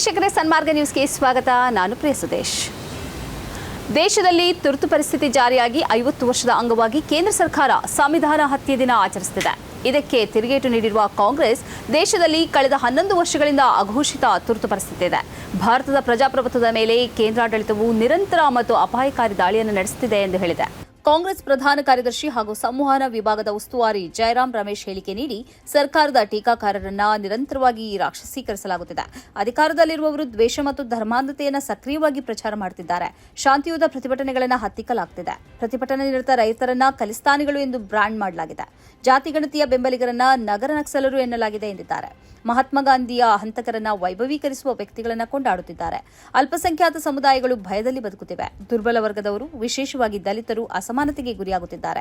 ವೀಕ್ಷಕರೇ, ಸನ್ಮಾರ್ಗ ನ್ಯೂಸ್ಗೆ ಸ್ವಾಗತ. ನಾನು ಪ್ರಿಯ ಸುದೇಶ್. ದೇಶದಲ್ಲಿ ತುರ್ತು ಪರಿಸ್ಥಿತಿ ಜಾರಿಯಾಗಿ ಐವತ್ತು ವರ್ಷದ ಅಂಗವಾಗಿ ಕೇಂದ್ರ ಸರ್ಕಾರ ಸಂವಿಧಾನ ಹತ್ಯೆ ದಿನ ಆಚರಿಸುತ್ತಿದೆ. ಇದಕ್ಕೆ ತಿರುಗೇಟು ನೀಡಿರುವ ಕಾಂಗ್ರೆಸ್ ದೇಶದಲ್ಲಿ ಕಳೆದ ಹನ್ನೊಂದು ವರ್ಷಗಳಿಂದ ಅಘೋಷಿತ ತುರ್ತು ಪರಿಸ್ಥಿತಿ ಇದೆ. ಭಾರತದ ಪ್ರಜಾಪ್ರಭುತ್ವದ ಮೇಲೆ ಕೇಂದ್ರಾಡಳಿತವು ನಿರಂತರ ಮತ್ತು ಅಪಾಯಕಾರಿ ದಾಳಿಯನ್ನು ನಡೆಸುತ್ತಿದೆ ಎಂದು ಹೇಳಿದೆ. ಕಾಂಗ್ರೆಸ್ ಪ್ರಧಾನ ಕಾರ್ಯದರ್ಶಿ ಹಾಗೂ ಸಂವಹನ ವಿಭಾಗದ ಉಸ್ತುವಾರಿ ಜಯರಾಮ್ ರಮೇಶ್ ಹೇಳಿಕೆ ನೀಡಿ ಸರ್ಕಾರದ ಟೀಕಾಕಾರರನ್ನ ನಿರಂತರವಾಗಿ ರಾಕ್ಷಸೀಕರಿಸಲಾಗುತ್ತಿದೆ. ಅಧಿಕಾರದಲ್ಲಿರುವವರು ದ್ವೇಷ ಮತ್ತು ಧರ್ಮಾಂಧತೆಯನ್ನು ಸಕ್ರಿಯವಾಗಿ ಪ್ರಚಾರ ಮಾಡುತ್ತಿದ್ದಾರೆ. ಶಾಂತಿಯುತ ಪ್ರತಿಭಟನೆಗಳನ್ನು ಹತ್ತಿಕ್ಕಲಾಗುತ್ತಿದೆ ಪ್ರತಿಭಟನೆ ನಿರತ ರೈತರನ್ನ ಖಲಿಸ್ತಾನಿಗಳು ಎಂದು ಬ್ರಾಂಡ್ ಮಾಡಲಾಗಿದೆ. ಜಾತಿಗಣತಿಯ ಬೆಂಬಲಿಗರನ್ನ ನಗರ ನಕ್ಸಲರು ಎನ್ನಲಾಗಿದೆ ಎಂದಿದ್ದಾರೆ. ಮಹಾತ್ಮ ಗಾಂಧಿಯ ಹಂತಕರನ್ನ ವೈಭವೀಕರಿಸುವ ವ್ಯಕ್ತಿಗಳನ್ನ ಕೊಂಡಾಡುತ್ತಿದ್ದಾರೆ. ಅಲ್ಪಸಂಖ್ಯಾತ ಸಮುದಾಯಗಳು ಭಯದಲ್ಲಿ ಬದುಕುತ್ತಿವೆ. ದುರ್ಬಲ ವರ್ಗದವರು, ವಿಶೇಷವಾಗಿ ದಲಿತರು ಅಸಮಾನತೆಗೆ ಗುರಿಯಾಗುತ್ತಿದ್ದಾರೆ.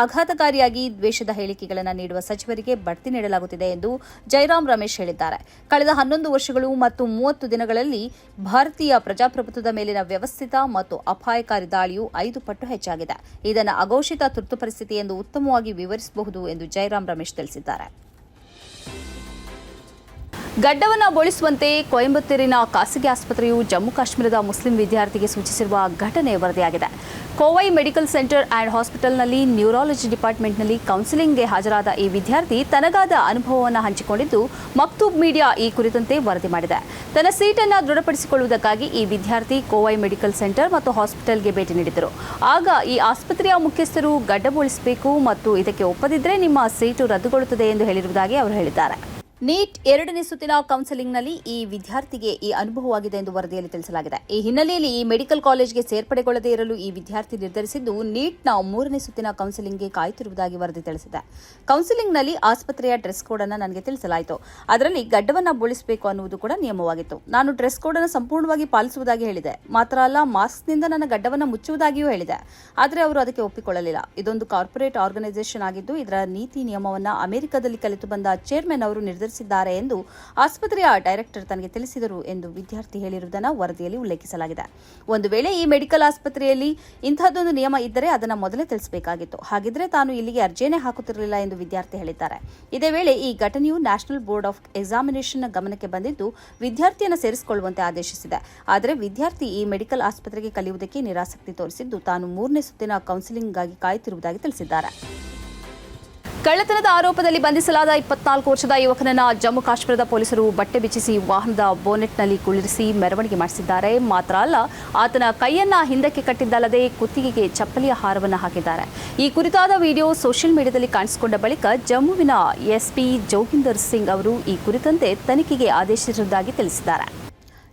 ಆಘಾತಕಾರಿಯಾಗಿ ದ್ವೇಷದ ಹೇಳಿಕೆಗಳನ್ನು ನೀಡುವ ಸಚಿವರಿಗೆ ಬಡ್ತಿ ನೀಡಲಾಗುತ್ತಿದೆ ಎಂದು ಜೈರಾಮ್ ರಮೇಶ್ ಹೇಳಿದ್ದಾರೆ. ಕಳೆದ ಹನ್ನೊಂದು ವರ್ಷಗಳು ಮತ್ತು ಮೂವತ್ತು ದಿನಗಳಲ್ಲಿ ಭಾರತೀಯ ಪ್ರಜಾಪ್ರಭುತ್ವದ ಮೇಲಿನ ವ್ಯವಸ್ಥಿತ ಮತ್ತು ಅಪಾಯಕಾರಿ ದಾಳಿಯು ಐದು ಪಟ್ಟು ಹೆಚ್ಚಾಗಿದೆ. ಇದನ್ನು ಅಘೋಷಿತ ತುರ್ತು ಪರಿಸ್ಥಿತಿ ಎಂದು ಉತ್ತಮವಾಗಿ ವಿವರಿಸಬಹುದು ಎಂದು ಜೈರಾಮ್ ರಮೇಶ್ ತಿಳಿಸಿದ್ದಾರೆ. ಗಡ್ಡವನ್ನು ಬೋಳಿಸುವಂತೆ ಕೊಯಂಬತ್ತೂರಿನ ಖಾಸಗಿ ಆಸ್ಪತ್ರೆಯು ಜಮ್ಮು ಕಾಶ್ಮೀರದ ಮುಸ್ಲಿಂ ವಿದ್ಯಾರ್ಥಿಗೆ ಸೂಚಿಸಿರುವ ಘಟನೆ ವರದಿಯಾಗಿದೆ. ಕೋವೈ ಮೆಡಿಕಲ್ ಸೆಂಟರ್ ಆ್ಯಂಡ್ ಹಾಸ್ಪಿಟಲ್ನಲ್ಲಿ ನ್ಯೂರಾಲಜಿ ಡಿಪಾರ್ಟ್ಮೆಂಟ್ನಲ್ಲಿ ಕೌನ್ಸಿಲಿಂಗ್ಗೆ ಹಾಜರಾದ ಈ ವಿದ್ಯಾರ್ಥಿ ತನಗಾದ ಅನುಭವವನ್ನು ಹಂಚಿಕೊಂಡಿದ್ದು, ಮಕ್ತೂಬ್ ಮೀಡಿಯಾ ಈ ಕುರಿತಂತೆ ವರದಿ ಮಾಡಿದೆ. ತನ್ನ ಸೀಟನ್ನು ದೃಢಪಡಿಸಿಕೊಳ್ಳುವುದಕ್ಕಾಗಿ ಈ ವಿದ್ಯಾರ್ಥಿ ಕೋವೈ ಮೆಡಿಕಲ್ ಸೆಂಟರ್ ಮತ್ತು ಹಾಸ್ಪಿಟಲ್ಗೆ ಭೇಟಿ ನೀಡಿದರು ಆಗ ಈ ಆಸ್ಪತ್ರೆಯ ಮುಖ್ಯಸ್ಥರು ಗಡ್ಡಬೋಳಿಸಬೇಕು ಮತ್ತು ಇದಕ್ಕೆ ಒಪ್ಪದಿದ್ದರೆ ನಿಮ್ಮ ಸೀಟು ರದ್ದುಗೊಳ್ಳುತ್ತದೆ ಎಂದು ಹೇಳಿರುವುದಾಗಿ ಅವರು ಹೇಳಿದ್ದಾರೆ. ನೀಟ್ ಎರಡನೇ ಸುತ್ತಿನ ಕೌನ್ಸೆಲಿಂಗ್ನಲ್ಲಿ ಈ ವಿದ್ಯಾರ್ಥಿಗೆ ಈ ಅನುಭವವಾಗಿದೆ ಎಂದು ವರದಿಯಲ್ಲಿ ತಿಳಿಸಲಾಗಿದೆ. ಈ ಹಿನ್ನೆಲೆಯಲ್ಲಿ ಈ ಮೆಡಿಕಲ್ ಕಾಲೇಜ್ಗೆ ಸೇರ್ಪಡೆಗೊಳ್ಳದೇ ಇರಲು ಈ ವಿದ್ಯಾರ್ಥಿ ನಿರ್ಧರಿಸಿದ್ದು, ನೀಟ್ನ ಮೂರನೇ ಸುತ್ತಿನ ಕೌನ್ಸೆಲಿಂಗ್ಗೆ ಕಾಯುತ್ತಿರುವುದಾಗಿ ವರದಿ ತಿಳಿಸಿದೆ. ಕೌನ್ಸೆಲಿಂಗ್ನಲ್ಲಿ ಆಸ್ಪತ್ರೆಯ ಡ್ರೆಸ್ ಕೋಡ್ ಅನ್ನು ನನಗೆ ತಿಳಿಸಲಾಯಿತು. ಅದರಲ್ಲಿ ಗಡ್ಡವನ್ನ ಬೋಳಿಸಬೇಕು ಅನ್ನುವುದು ಕೂಡ ನಿಯಮವಾಗಿತ್ತು. ನಾನು ಡ್ರೆಸ್ ಕೋಡ್ ಅನ್ನು ಸಂಪೂರ್ಣವಾಗಿ ಪಾಲಿಸುವುದಾಗಿ ಹೇಳಿದೆ. ಮಾತ್ರ ಅಲ್ಲ, ಮಾಸ್ಕ್ನಿಂದ ನನ್ನ ಗಡ್ಡವನ್ನು ಮುಚ್ಚುವುದಾಗಿಯೂ ಹೇಳಿದೆ. ಆದರೆ ಅವರು ಅದಕ್ಕೆ ಒಪ್ಪಿಕೊಳ್ಳಲಿಲ್ಲ. ಇದೊಂದು ಕಾರ್ಪೊರೇಟ್ ಆರ್ಗನೈಸೇಷನ್ ಆಗಿದ್ದು, ಇದರ ನೀತಿ ನಿಯಮವನ್ನು ಅಮೆರಿಕದಲ್ಲಿ ಕಲಿತು ಬಂದ ಚೇರ್ಮನ್ ಅವರು ನಿರ್ಧರಿಸಿದ್ದಾರೆ. ಎಂದು ಆಸ್ಪತ್ರೆಯ ಡೈರೆಕ್ಟರ್ ತನಗೆ ತಿಳಿಸಿದರು ಎಂದು ವಿದ್ಯಾರ್ಥಿ ಹೇಳಿರುವುದನ್ನು ವರದಿಯಲ್ಲಿ ಉಲ್ಲೇಖಿಸಲಾಗಿದೆ. ಒಂದು ವೇಳೆ ಈ ಮೆಡಿಕಲ್ ಆಸ್ಪತ್ರೆಯಲ್ಲಿ ಇಂತಹದ್ದೊಂದು ನಿಯಮ ಇದ್ದರೆ ಅದನ್ನು ಮೊದಲೇ ತಿಳಿಸಬೇಕಾಗಿತ್ತು. ಹಾಗಿದ್ರೆ ತಾನು ಇಲ್ಲಿಗೆ ಅರ್ಜಿಯನ್ನೇ ಹಾಕುತ್ತಿರಲಿಲ್ಲ ಎಂದು ವಿದ್ಯಾರ್ಥಿ ಹೇಳಿದ್ದಾರೆ. ಇದೇ ವೇಳೆ ಈ ಘಟನೆಯು ನ್ಯಾಷನಲ್ ಬೋರ್ಡ್ ಆಫ್ ಎಕ್ಸಾಮಿನೇಷನ್ ಗಮನಕ್ಕೆ ಬಂದಿದ್ದು ವಿದ್ಯಾರ್ಥಿಯನ್ನು ಸೇರಿಸಿಕೊಳ್ಳುವಂತೆ ಆದೇಶಿಸಿದೆ. ಆದರೆ ವಿದ್ಯಾರ್ಥಿ ಈ ಮೆಡಿಕಲ್ ಆಸ್ಪತ್ರೆಗೆ ಕಲಿಯುವುದಕ್ಕೆ ನಿರಾಸಕ್ತಿ ತೋರಿಸಿದ್ದು ತಾನು ಮೂರನೇ ಸುತ್ತಿನ ಕೌನ್ಸಿಲಿಂಗ್ಗಾಗಿ ಕಾಯುತ್ತಿರುವುದಾಗಿ ತಿಳಿಸಿದ್ದಾರೆ. ಕಳ್ಳತನದ ಆರೋಪದಲ್ಲಿ ಬಂಧಿಸಲಾದ ಇಪ್ಪತ್ನಾಲ್ಕು ವರ್ಷದ ಯುವಕನನ್ನ ಜಮ್ಮು ಕಾಶ್ಮೀರದ ಪೊಲೀಸರು ಬಟ್ಟೆ ಬಿಚ್ಚಿಸಿ ವಾಹನದ ಬೋನೆಟ್ನಲ್ಲಿ ಕುಳ್ಳಿರಿಸಿ ಮೆರವಣಿಗೆ ಮಾಡಿಸಿದ್ದಾರೆ. ಮಾತ್ರ ಅಲ್ಲ, ಆತನ ಕೈಯನ್ನ ಹಿಂದಕ್ಕೆ ಕಟ್ಟಿದ್ದಲ್ಲದೆ ಕುತ್ತಿಗೆಗೆ ಚಪ್ಪಲಿಯ ಹಾರವನ್ನು ಹಾಕಿದ್ದಾರೆ. ಈ ಕುರಿತಾದ ವಿಡಿಯೋ ಸೋಷಿಯಲ್ ಮೀಡಿಯಾದಲ್ಲಿ ಕಾಣಿಸಿಕೊಂಡ ಬಳಿಕ ಜಮ್ಮುವಿನ ಎಸ್ಪಿ ಜೋಗಿಂದರ್ ಸಿಂಗ್ ಅವರು ಈ ಕುರಿತಂತೆ ತನಿಖೆಗೆ ಆದೇಶಿಸಿರುವುದಾಗಿ ತಿಳಿಸಿದ್ದಾರೆ.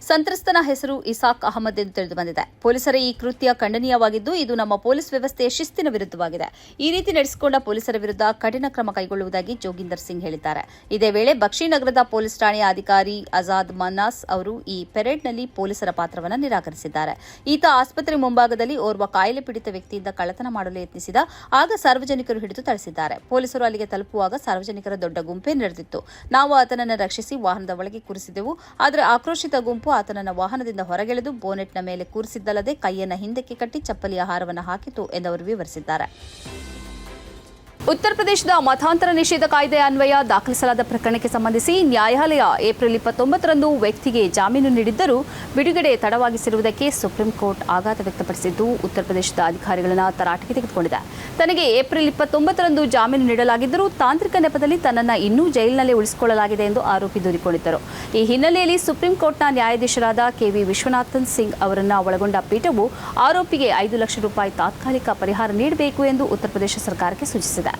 ಸಂತ್ರಸ್ತನ ಹೆಸರು ಇಸಾಕ್ ಅಹಮದ್ ಎಂದು ತಿಳಿದು ಬಂದಿದೆ ಪೊಲೀಸರ ಈ ಕೃತ್ಯ ಖಂಡನೀಯವಾಗಿದ್ದು, ಇದು ನಮ್ಮ ಪೊಲೀಸ್ ವ್ಯವಸ್ಥೆಯ ಶಿಸ್ತಿನ ವಿರುದ್ಧವಾಗಿದೆ. ಈ ರೀತಿ ನಡೆಸಿಕೊಂಡ ಪೊಲೀಸರ ವಿರುದ್ಧ ಕಠಿಣ ಕ್ರಮ ಕೈಗೊಳ್ಳುವುದಾಗಿ ಜೋಗಿಂದರ್ ಸಿಂಗ್ ಹೇಳಿದ್ದಾರೆ. ಇದೇ ವೇಳೆ ಬಕ್ಷಿ ನಗರದ ಪೊಲೀಸ್ ಠಾಣೆಯ ಅಧಿಕಾರಿ ಆಜಾದ್ ಮನಾಸ್ ಅವರು ಈ ಪೆರೇಡ್ನಲ್ಲಿ ಪೊಲೀಸರ ಪಾತ್ರವನ್ನು ನಿರಾಕರಿಸಿದ್ದಾರೆ. ಈತ ಆಸ್ಪತ್ರೆ ಮುಂಭಾಗದಲ್ಲಿ ಓರ್ವ ಕಾಯಿಲೆ ಪೀಡಿತ ವ್ಯಕ್ತಿಯಿಂದ ಕಳ್ಳತನ ಮಾಡಲು ಯತ್ನಿಸಿದ, ಆಗ ಸಾರ್ವಜನಿಕರು ಹಿಡಿದು ತಳಿಸಿದ್ದಾರೆ ಪೊಲೀಸರು ಅಲ್ಲಿಗೆ ತಲುಪುವಾಗ ಸಾರ್ವಜನಿಕರ ದೊಡ್ಡ ಗುಂಪೇ ನಡೆದಿತ್ತು. ನಾವು ಆತನನ್ನು ರಕ್ಷಿಸಿ ವಾಹನದ ಒಳಗೆ ಕೂರಿಸಿದೆವು, ಆದರೆ ಆಕ್ರೋಶಿತ ಗುಂಪು ಆತನನ್ನು ವಾಹನದಿಂದ ಹೊರಗೆಳೆದು ಬೋನೆಟ್ನ ಮೇಲೆ ಕೂರಿಸಿದ್ದಲ್ಲದೆ ಕೈಯನ್ನು ಹಿಂದಕ್ಕೆ ಕಟ್ಟಿ ಚಪ್ಪಲಿಯ ಹಾರವನ್ನು ಹಾಕಿತು ಎಂದು ಅವರು ವಿವರಿಸಿದ್ದಾರೆ. ಉತ್ತರ ಪ್ರದೇಶದ ಮತಾಂತರ ನಿಷೇಧ ಕಾಯ್ದೆ ಅನ್ವಯ ದಾಖಲಿಸಲಾದ ಪ್ರಕರಣಕ್ಕೆ ಸಂಬಂಧಿಸಿ ನ್ಯಾಯಾಲಯ ಏಪ್ರಿಲ್ ಇಪ್ಪತ್ತೊಂಬತ್ತರಂದು ವ್ಯಕ್ತಿಗೆ ಜಾಮೀನು ನೀಡಿದ್ದರೂ ಬಿಡುಗಡೆ ತಡವಾಗಿಸಿರುವುದಕ್ಕೆ ಸುಪ್ರೀಂ ಕೋರ್ಟ್ ಆಘಾತ ವ್ಯಕ್ತಪಡಿಸಿದ್ದು ಉತ್ತರ ಪ್ರದೇಶದ ಅಧಿಕಾರಿಗಳನ್ನು ತರಾಟೆಗೆ ತೆಗೆದುಕೊಂಡಿದೆ. ತನಗೆ ಏಪ್ರಿಲ್ ಇಪ್ಪತ್ತೊಂಬತ್ತರಂದು ಜಾಮೀನು ನೀಡಲಾಗಿದ್ದರೂ ತಾಂತ್ರಿಕ ನೆಪದಲ್ಲಿ ತನ್ನನ್ನು ಇನ್ನೂ ಜೈಲಿನಲ್ಲೇ ಉಳಿಸಿಕೊಳ್ಳಲಾಗಿದೆ ಎಂದು ಆರೋಪಿ ದೂರಿಕೊಂಡಿದ್ದರು. ಈ ಹಿನ್ನೆಲೆಯಲ್ಲಿ ಸುಪ್ರೀಂ ಕೋರ್ಟ್ನ ನ್ಯಾಯಾಧೀಶರಾದ ಕೆವಿ ವಿಶ್ವನಾಥನ್ ಸಿಂಗ್ ಅವರನ್ನು ಒಳಗೊಂಡ ಪೀಠವು ಆರೋಪಿಗೆ ಐದು ಲಕ್ಷ ರೂಪಾಯಿ ತಾತ್ಕಾಲಿಕ ಪರಿಹಾರ ನೀಡಬೇಕು ಎಂದು ಉತ್ತರ ಪ್ರದೇಶ ಸರ್ಕಾರಕ್ಕೆ ಸೂಚಿಸಿದೆ.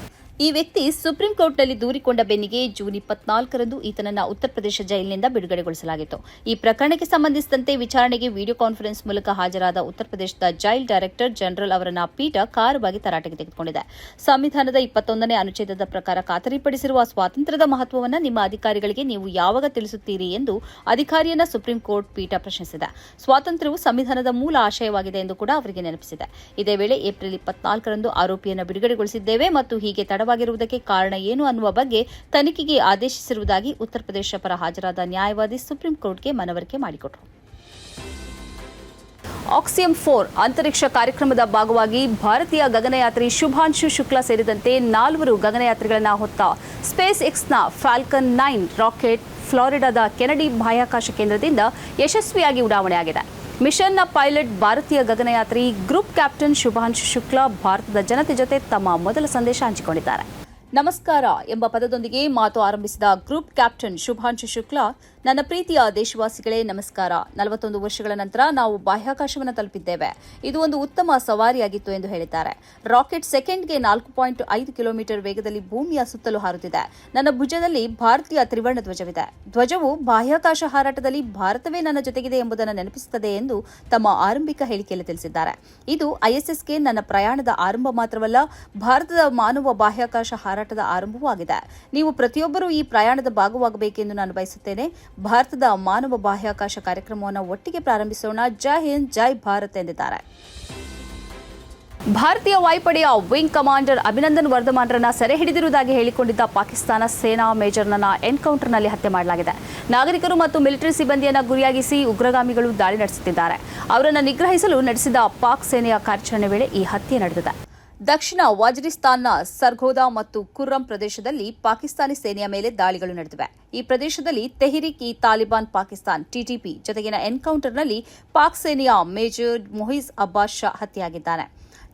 ಈ ವ್ಯಕ್ತಿ ಸುಪ್ರೀಂ ಕೋರ್ಟ್ನಲ್ಲಿ ದೂರಿಕೊಂಡ ಬೆನ್ನಿಗೆ ಜೂನ್ ಇಪ್ಪತ್ನಾಲ್ಕರಂದು ಈತನನ್ನು ಉತ್ತರ ಪ್ರದೇಶ ಜೈಲಿನಿಂದ ಬಿಡುಗಡೆಗೊಳಿಸಲಾಗಿತ್ತು. ಈ ಪ್ರಕರಣಕ್ಕೆ ಸಂಬಂಧಿಸಿದಂತೆ ವಿಚಾರಣೆಗೆ ವಿಡಿಯೋ ಕಾನ್ಫರೆನ್ಸ್ ಮೂಲಕ ಹಾಜರಾದ ಉತ್ತರ ಪ್ರದೇಶದ ಜೈಲ್ ಡೈರೆಕ್ಟರ್ ಜನರಲ್ ಅವರನ್ನ ಪೀಠ ಕಾರವಾಗಿ ತರಾಟೆಗೆ ತೆಗೆದುಕೊಂಡಿದೆ. ಸಂವಿಧಾನದ ಇಪ್ಪತ್ತೊಂದನೇ ಅನುಚ್ಛೇದದ ಪ್ರಕಾರ ಖಾತರಿಪಡಿಸಿರುವ ಸ್ವಾತಂತ್ರ್ಯದ ಮಹತ್ವವನ್ನು ನಿಮ್ಮ ಅಧಿಕಾರಿಗಳಿಗೆ ನೀವು ಯಾವಾಗ ತಿಳಿಸುತ್ತೀರಿ ಎಂದು ಅಧಿಕಾರಿಯನ್ನ ಸುಪ್ರೀಂ ಕೋರ್ಟ್ ಪೀಠ ಪ್ರಶ್ನಿಸಿದೆ. ಸ್ವಾತಂತ್ರ್ಯವು ಸಂವಿಧಾನದ ಮೂಲ ಆಶಯವಾಗಿದೆ ಎಂದು ಕೂಡ ಅವರಿಗೆ ನೆನಪಿಸಿದೆ. ಇದೇ ವೇಳೆ ಏಪ್ರಿಲ್ ಇಪ್ಪತ್ನಾಲ್ಕರಂದು ಆರೋಪಿಯನ್ನು ಬಿಡುಗಡೆಗೊಳಿಸಿದ್ದೇವೆ ಮತ್ತು ಹೀಗೆ ತಡವಾಗಿರುವುದಕ್ಕೆ ಕಾರಣ ಏನು ಅನ್ನುವ ಬಗ್ಗೆ ತನಿಖೆಗೆ ಆದೇಶಿಸಿರುವುದಾಗಿ ಉತ್ತರ ಪ್ರದೇಶ ಪರ ಹಾಜರಾದ ನ್ಯಾಯವಾದಿ ಸುಪ್ರೀಂ ಕೋರ್ಟ್ಗೆ ಮನವರಿಕೆ ಮಾಡಿಕೊಟ್ಟರು ಆಕ್ಸಿಯಂ ಫೋರ್ ಅಂತರಿಕ್ಷ ಕಾರ್ಯಕ್ರಮದ ಭಾಗವಾಗಿ ಭಾರತೀಯ ಗಗನಯಾತ್ರಿ ಶುಭಾಂಶು ಶುಕ್ಲಾ ಸೇರಿದಂತೆ ನಾಲ್ವರು ಗಗನಯಾತ್ರಿಗಳನ್ನು ಹೊತ್ತ ಸ್ಪೇಸ್ ಎಕ್ಸ್ನ ಫ್ಯಾಲ್ಕನ್ ನೈನ್ ರಾಕೆಟ್ ಫ್ಲಾರಿಡಾದ ಕೆನಡಿ ಬಾಹ್ಯಾಕಾಶ ಕೇಂದ್ರದಿಂದ ಯಶಸ್ವಿಯಾಗಿ ಉಡಾವಣೆಯಾಗಿದೆ. ಮಿಷನ್ನ ಪೈಲಟ್ ಭಾರತೀಯ ಗಗನಯಾತ್ರಿ ಗ್ರೂಪ್ ಕ್ಯಾಪ್ಟನ್ ಶುಭಾಂಶು ಶುಕ್ಲಾ ಭಾರತದ ಜನತೆ ಜೊತೆ ತಮ್ಮ ಮೊದಲ ಸಂದೇಶ ಹಂಚಿಕೊಂಡಿದ್ದಾರೆ. ನಮಸ್ಕಾರ ಎಂಬ ಪದದೊಂದಿಗೆ ಮಾತು ಆರಂಭಿಸಿದ ಗ್ರೂಪ್ ಕ್ಯಾಪ್ಟನ್ ಶುಭಾಂಶು ಶುಕ್ಲಾ ನನ್ನ ಪ್ರೀತಿಯ ದೇಶವಾಸಿಗಳೇ, ನಮಸ್ಕಾರ. ನಲವತ್ತೊಂದು ವರ್ಷಗಳ ನಂತರ ನಾವು ಬಾಹ್ಯಾಕಾಶವನ್ನು ತಲುಪಿದ್ದೇವೆ. ಇದು ಒಂದು ಉತ್ತಮ ಸವಾರಿಯಾಗಿತ್ತು ಎಂದು ಹೇಳಿದ್ದಾರೆ. ರಾಕೆಟ್ ಸೆಕೆಂಡ್ಗೆ ನಾಲ್ಕು ಪಾಯಿಂಟ್ ಐದು ಕಿಲೋಮೀಟರ್ ವೇಗದಲ್ಲಿ ಭೂಮಿಯ ಸುತ್ತಲೂ ಹಾರುತ್ತಿದೆ. ನನ್ನ ಭುಜದಲ್ಲಿ ಭಾರತೀಯ ತ್ರಿವರ್ಣ ಧ್ವಜವಿದೆ. ಧ್ವಜವು ಬಾಹ್ಯಾಕಾಶ ಹಾರಾಟದಲ್ಲಿ ಭಾರತವೇ ನನ್ನ ಜೊತೆಗಿದೆ ಎಂಬುದನ್ನು ನೆನಪಿಸುತ್ತದೆ ಎಂದು ತಮ್ಮ ಆರಂಭಿಕ ಹೇಳಿಕೆಯಲ್ಲಿ ತಿಳಿಸಿದ್ದಾರೆ. ಇದು ಐಎಸ್ಎಸ್ಗೆ ನನ್ನ ಪ್ರಯಾಣದ ಆರಂಭ ಮಾತ್ರವಲ್ಲ, ಭಾರತದ ಮಾನವ ಬಾಹ್ಯಾಕಾಶ ಹಾರಾಟದ ಆರಂಭವೂ ಆಗಿದೆ. ನೀವು ಪ್ರತಿಯೊಬ್ಬರೂ ಈ ಪ್ರಯಾಣದ ಭಾಗವಾಗಬೇಕೆಂದು ನಾನು ಬಯಸುತ್ತೇನೆ. ಭಾರತದ ಮಾನವ ಬಾಹ್ಯಾಕಾಶ ಕಾರ್ಯಕ್ರಮವನ್ನು ಒಟ್ಟಿಗೆ ಪ್ರಾರಂಭಿಸೋಣ. ಜೈ ಹಿಂದ್, ಜೈ ಭಾರತ್ ಎಂದಿದ್ದಾರೆ. ಭಾರತೀಯ ವಾಯುಪಡೆಯ ವಿಂಗ್ ಕಮಾಂಡರ್ ಅಭಿನಂದನ್ ವರ್ಧಮಾನ್ರನ್ನ ಸೆರೆ ಹಿಡಿದಿರುವುದಾಗಿ ಹೇಳಿಕೊಂಡಿದ್ದ ಪಾಕಿಸ್ತಾನ ಸೇನಾ ಮೇಜರ್ನನ್ನ ಎನ್ಕೌಂಟರ್ನಲ್ಲಿ ಹತ್ಯೆ ಮಾಡಲಾಗಿದೆ. ನಾಗರಿಕರು ಮತ್ತು ಮಿಲಿಟರಿ ಸಿಬ್ಬಂದಿಯನ್ನು ಗುರಿಯಾಗಿಸಿ ಉಗ್ರಗಾಮಿಗಳು ದಾಳಿ ನಡೆಸುತ್ತಿದ್ದಾರೆ. ಅವರನ್ನು ನಿಗ್ರಹಿಸಲು ನಡೆಸಿದ ಪಾಕ್ ಸೇನೆಯ ಕಾರ್ಯಾಚರಣೆ ವೇಳೆ ಈ ಹತ್ಯೆ ನಡೆದಿದೆ. ದಕ್ಷಿಣ ವಾಜಿರಿಸ್ತಾನ್ನ ಸರ್ಗೋದಾ ಮತ್ತು ಕುರ್ರಂ ಪ್ರದೇಶದಲ್ಲಿ ಪಾಕಿಸ್ತಾನಿ ಸೇನೆಯ ಮೇಲೆ ದಾಳಿಗಳು ನಡೆದಿವೆ. ಈ ಪ್ರದೇಶದಲ್ಲಿ ತೆಹರಿಕ್ ಇ ತಾಲಿಬಾನ್ ಪಾಕಿಸ್ತಾನ್ ಟಿಟಿಪಿ ಜೊತೆಗಿನ ಎನ್ಕೌಂಟರ್ನಲ್ಲಿ ಪಾಕ್ ಸೇನೆಯ ಮೇಜರ್ ಮೊಹಿಜ್ ಅಬ್ಬಾಸ್ ಶಾ ಹತ್ಯೆಯಾಗಿದ್ದಾನೆ.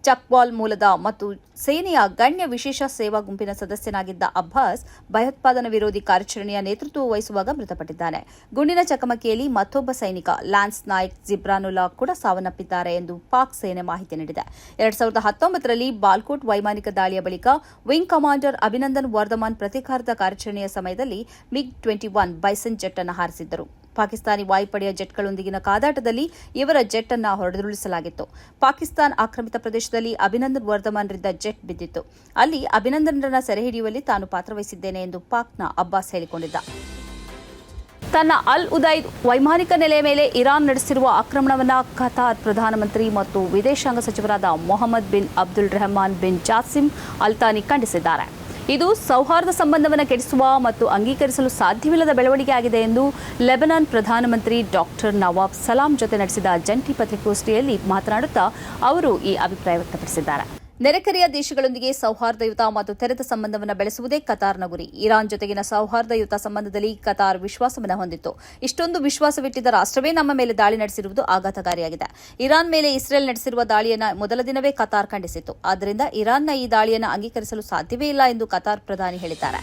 ಚಕ್ವಾಲ್ ಮೂಲದ ಮತ್ತು ಸೇನೆಯ ಗಣ್ಯ ವಿಶೇಷ ಸೇವಾ ಗುಂಪಿನ ಸದಸ್ಯನಾಗಿದ್ದ ಅಬ್ಬಾಸ್ ಭಯೋತ್ಪಾದನಾ ವಿರೋಧಿ ಕಾರ್ಯಾಚರಣೆಯ ನೇತೃತ್ವ ವಹಿಸುವಾಗ ಮೃತಪಟ್ಟಿದ್ದಾನೆ. ಗುಂಡಿನ ಚಕಮಕಿಯಲ್ಲಿ ಮತ್ತೊಬ್ಬ ಸೈನಿಕ ಲ್ಯಾನ್ಸ್ ನಾಯ್ಕ್ ಜಿಬ್ರಾನುಲ್ಲಾ ಕೂಡ ಸಾವನ್ನಪ್ಪಿದ್ದಾರೆ ಎಂದು ಪಾಕ್ ಸೇನೆ ಮಾಹಿತಿ ನೀಡಿದೆ. ಎರಡ್ ಸಾವಿರದ ಹತ್ತೊಂಬತ್ತರಲ್ಲಿ ಬಾಲ್ಕೋಟ್ ವೈಮಾನಿಕ ದಾಳಿಯ ಬಳಿಕ ವಿಂಗ್ ಕಮಾಂಡರ್ ಅಭಿನಂದನ್ ವರ್ಧಮಾನ್ ಪ್ರತೀಕಾರದ ಕಾರ್ಯಾಚರಣೆಯ ಸಮಯದಲ್ಲಿ MiG twenty one Bison jet ಅನ್ನು ಹಾರಿಸಿದ್ದರು. ಪಾಕಿಸ್ತಾನಿ ವಾಯುಪಡೆಯ ಜೆಟ್ಗಳೊಂದಿಗಿನ ಕಾದಾಟದಲ್ಲಿ ಇವರ ಜೆಟ್ ಅನ್ನು ಹೊಡೆದುರುಳಿಸಲಾಗಿತ್ತು. ಪಾಕಿಸ್ತಾನ್ ಆಕ್ರಮಿತ ಪ್ರದೇಶದಲ್ಲಿ ಅಭಿನಂದನ್ ವರ್ಧಮಾನ್ರಿಂದ ಜೆಟ್ ಬಿದ್ದಿತ್ತು. ಅಲ್ಲಿ ಅಭಿನಂದನ್ರನ್ನ ಸೆರೆ ಹಿಡಿಯುವಲ್ಲಿ ತಾನು ಪಾತ್ರವಹಿಸಿದ್ದೇನೆ ಎಂದು ಪಾಕ್ನ ಅಬ್ಬಾಸ್ ಹೇಳಿಕೊಂಡಿದ್ದ. ತನ್ನ ಅಲ್ ಉದೈದ್ ವೈಮಾನಿಕ ನೆಲೆಯ ಮೇಲೆ ಇರಾನ್ ನಡೆಸಿರುವ ಆಕ್ರಮಣವನ್ನು ಖತಾರ್ ಪ್ರಧಾನಮಂತ್ರಿ ಮತ್ತು ವಿದೇಶಾಂಗ ಸಚಿವರಾದ Mohammed bin Abdul Rahman bin Jassim Al Thani ಖಂಡಿಸಿದ್ದಾರೆ. ಇದು ಸೌಹಾರ್ದ ಸಂಬಂಧವನ್ನು ಕೆಡಿಸುವ ಮತ್ತು ಅಂಗೀಕರಿಸಲು ಸಾಧ್ಯವಿಲ್ಲದ ಬೆಳವಣಿಗೆ ಆಗಿದೆ ಎಂದು ಲೆಬನಾನ್ ಪ್ರಧಾನಮಂತ್ರಿ ಡಾಕ್ಟರ್ ನವಾಬ್ ಸಲಾಂ ಜೊತೆ ನಡೆಸಿದ ಜಂಟಿ ಪತ್ರಿಕೋಷ್ಠಿಯಲ್ಲಿ ಮಾತನಾಡುತ್ತಾ ಅವರು ಈ ಅಭಿಪ್ರಾಯ ವ್ಯಕ್ತಪಡಿಸಿದ್ದಾರೆ. ನೆರೆಕರೆಯ ದೇಶಗಳೊಂದಿಗೆ ಸೌಹಾರ್ದಯುತ ಮತ್ತು ತೆರೆದ ಸಂಬಂಧವನ್ನು ಬೆಳೆಸುವುದೇ ಕತಾರ್ನ ಗುರಿ. ಇರಾನ್ ಜೊತೆಗಿನ ಸೌಹಾರ್ದಯುತ ಸಂಬಂಧದಲ್ಲಿ ಕತಾರ್ ವಿಶ್ವಾಸವನ್ನು ಹೊಂದಿತ್ತು. ಇಷ್ಟೊಂದು ವಿಶ್ವಾಸವಿಟ್ಟಿದ್ದ ರಾಷ್ಟ್ರವೇ ನಮ್ಮ ಮೇಲೆ ದಾಳಿ ನಡೆಸಿರುವುದು ಆಘಾತಕಾರಿಯಾಗಿದೆ. ಇರಾನ್ ಮೇಲೆ ಇಸ್ರೇಲ್ ನಡೆಸಿರುವ ದಾಳಿಯನ್ನು ಮೊದಲ ದಿನವೇ ಕತಾರ್ ಖಂಡಿಸಿತ್ತು. ಆದ್ದರಿಂದ ಇರಾನ್ನ ಈ ದಾಳಿಯನ್ನು ಅಂಗೀಕರಿಸಲು ಸಾಧ್ಯವೇ ಇಲ್ಲ ಎಂದು ಕತಾರ್ ಪ್ರಧಾನಿ ಹೇಳಿದ್ದಾರೆ.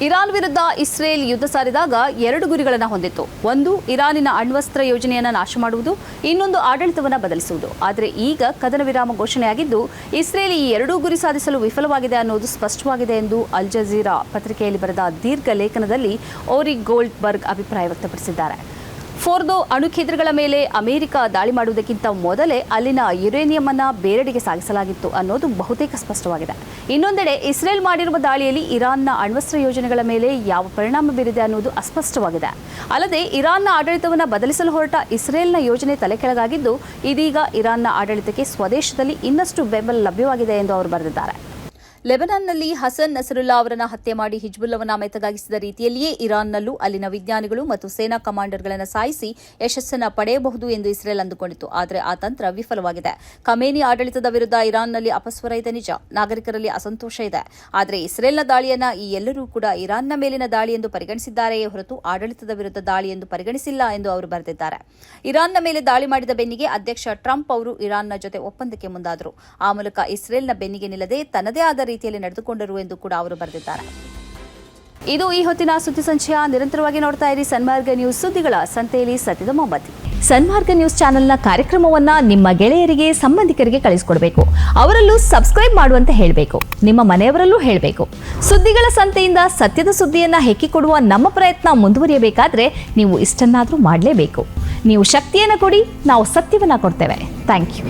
ಇರಾನ್ ವಿರುದ್ಧ ಇಸ್ರೇಲ್ ಯುದ್ಧ ಸಾರಿದಾಗ ಎರಡು ಗುರಿಗಳನ್ನು ಹೊಂದಿತ್ತು. ಒಂದು, ಇರಾನಿನ ಅಣ್ವಸ್ತ್ರ ಯೋಜನೆಯನ್ನು ನಾಶ ಮಾಡುವುದು, ಇನ್ನೊಂದು ಆಡಳಿತವನ್ನು ಬದಲಿಸುವುದು. ಆದರೆ ಈಗ ಕದನ ವಿರಾಮ ಘೋಷಣೆಯಾಗಿದ್ದು, ಇಸ್ರೇಲ್ ಈ ಎರಡೂ ಗುರಿ ಸಾಧಿಸಲು ವಿಫಲವಾಗಿದೆ ಅನ್ನೋದು ಸ್ಪಷ್ಟವಾಗಿದೆ ಎಂದು ಅಲ್ ಜಜೀರಾ ಪತ್ರಿಕೆಯಲ್ಲಿ ಬರೆದ ದೀರ್ಘ ಲೇಖನದಲ್ಲಿ ಓರಿ ಗೋಲ್ಡ್ಬರ್ಗ್ ಅಭಿಪ್ರಾಯ ವ್ಯಕ್ತಪಡಿಸಿದ್ದಾರೆ. ಫೋರ್ದೋ ಅಣು ಕೇಂದ್ರಗಳ ಮೇಲೆ ಅಮೆರಿಕ ದಾಳಿ ಮಾಡುವುದಕ್ಕಿಂತ ಮೊದಲೇ ಅಲ್ಲಿನ ಯುರೇನಿಯಂ ಅನ್ನ ಬೇರೆಡೆಗೆ ಸಾಗಿಸಲಾಗಿತ್ತು ಅನ್ನೋದು ಬಹುತೇಕ ಸ್ಪಷ್ಟವಾಗಿದೆ. ಇನ್ನೊಂದೆಡೆ ಇಸ್ರೇಲ್ ಮಾಡಿರುವ ದಾಳಿಯಲ್ಲಿ ಇರಾನ್ನ ಅಣ್ವಸ್ತ್ರ ಯೋಜನೆಗಳ ಮೇಲೆ ಯಾವ ಪರಿಣಾಮ ಬೀರಿದೆ ಅನ್ನೋದು ಅಸ್ಪಷ್ಟವಾಗಿದೆ. ಅಲ್ಲದೆ ಇರಾನ್ನ ಆಡಳಿತವನ್ನು ಬದಲಿಸಲು ಹೊರಟ ಇಸ್ರೇಲ್ನ ಯೋಜನೆ ತಲೆಕೆಳಗಾಗಿದ್ದು ಇದೀಗ ಇರಾನ್ನ ಆಡಳಿತಕ್ಕೆ ಸ್ವದೇಶದಲ್ಲಿ ಇನ್ನಷ್ಟು ಬೆಂಬಲ ಲಭ್ಯವಾಗಿದೆ ಎಂದು ಅವರು ಬರೆದಿದ್ದಾರೆ. ಲೆಬನಾನ್ನಲ್ಲಿ ಹಸನ್ ನಸರುಲ್ಲಾ ಅವರನ್ನ ಹತ್ಯೆ ಮಾಡಿ ಹಿಜ್ಬುಲ್ಲವನ್ನ ಮೆತಗಾಗಿಸಿದ ರೀತಿಯಲ್ಲಿಯೇ ಇರಾನ್ನಲ್ಲೂ ಅಲ್ಲಿನ ವಿಜ್ಞಾನಿಗಳು ಮತ್ತು ಸೇನಾ ಕಮಾಂಡರ್ಗಳನ್ನು ಸಾಯಿಸಿ ಯಶಸ್ಸನ್ನು ಪಡೆಯಬಹುದು ಎಂದು ಇಸ್ರೇಲ್ ಅಂದುಕೊಂಡಿತು ಆದರೆ ಆ ತಂತ್ರ ವಿಫಲವಾಗಿದೆ. ಕಮೇನಿ ಆಡಳಿತದ ವಿರುದ್ಧ ಇರಾನ್ನಲ್ಲಿ ಅಪಸ್ವರ ಇದೆ ನಿಜ. ನಾಗರಿಕರಲ್ಲಿ ಅಸಂತೋಷ ಇದೆ. ಆದರೆ ಇಸ್ರೇಲ್ನ ದಾಳಿಯನ್ನ ಈ ಎಲ್ಲರೂ ಕೂಡ ಇರಾನ್ನ ಮೇಲಿನ ದಾಳಿ ಎಂದು ಪರಿಗಣಿಸಿದ್ದಾರೆಯೇ ಹೊರತು ಆಡಳಿತದ ವಿರುದ್ಧ ದಾಳಿ ಎಂದು ಪರಿಗಣಿಸಿಲ್ಲ ಎಂದು ಅವರು ಬರೆದಿದ್ದಾರೆ. ಇರಾನ್ನ ಮೇಲೆ ದಾಳಿ ಮಾಡಿದ ಬೆನ್ನಿಗೆ ಅಧ್ಯಕ್ಷ ಟ್ರಂಪ್ ಅವರು ಇರಾನ್ನ ಜೊತೆ ಒಪ್ಪಂದಕ್ಕೆ ಮುಂದಾದರು. ಆ ಮೂಲಕ ಇಸ್ರೇಲ್ನ ಬೆನ್ನಿಗೆ ನಿಲ್ಲದೆ ತನ್ನದೇ ಆದ ರೀತಿಯಲ್ಲಿ ನಡೆದುಕೊಂಡರು ಎಂದು ಕೂಡ ಅವರು ಬರೆದಿದ್ದಾರೆ. ಇದು ಈ ಹೊತ್ತಿನ ಸುದ್ದಿ ಸಂಚಯ. ನಿರಂತರವಾಗಿ ನೋಡ್ತಾ ಇರಿ ಸನ್ಮಾರ್ಗ ನ್ಯೂಸ್ ಸುದ್ದಿಗಳ ಸಂತೆಯಲ್ಲಿ ಸತ್ಯದ ಮೊಂಬತ್ತಿ ಸನ್ಮಾರ್ಗ ನ್ಯೂಸ್ ಚಾನೆಲ್ನ ಕಾರ್ಯಕ್ರಮವನ್ನ ನಿಮ್ಮ ಗೆಳೆಯರಿಗೆ, ಸಂಬಂಧಿಕರಿಗೆ ಕಳಿಸಿಕೊಡಬೇಕು. ಅವರಲ್ಲೂ ಸಬ್ಸ್ಕ್ರೈಬ್ ಮಾಡುವಂತೆ ಹೇಳಬೇಕು. ನಿಮ್ಮ ಮನೆಯವರಲ್ಲೂ ಹೇಳಬೇಕು. ಸುದ್ದಿಗಳ ಸಂತೆಯಿಂದ ಸತ್ಯದ ಸುದ್ದಿಯನ್ನ ಹೆಕ್ಕಿಕೊಡುವ ನಮ್ಮ ಪ್ರಯತ್ನ ಮುಂದುವರಿಯಬೇಕಾದ್ರೆ ನೀವು ಇಷ್ಟನ್ನಾದರೂ ಮಾಡಲೇಬೇಕು. ನೀವು ಶಕ್ತಿಯನ್ನು ಕೊಡಿ, ನಾವು ಸತ್ಯವನ್ನ ಕೊಡ್ತೇವೆ. Thank you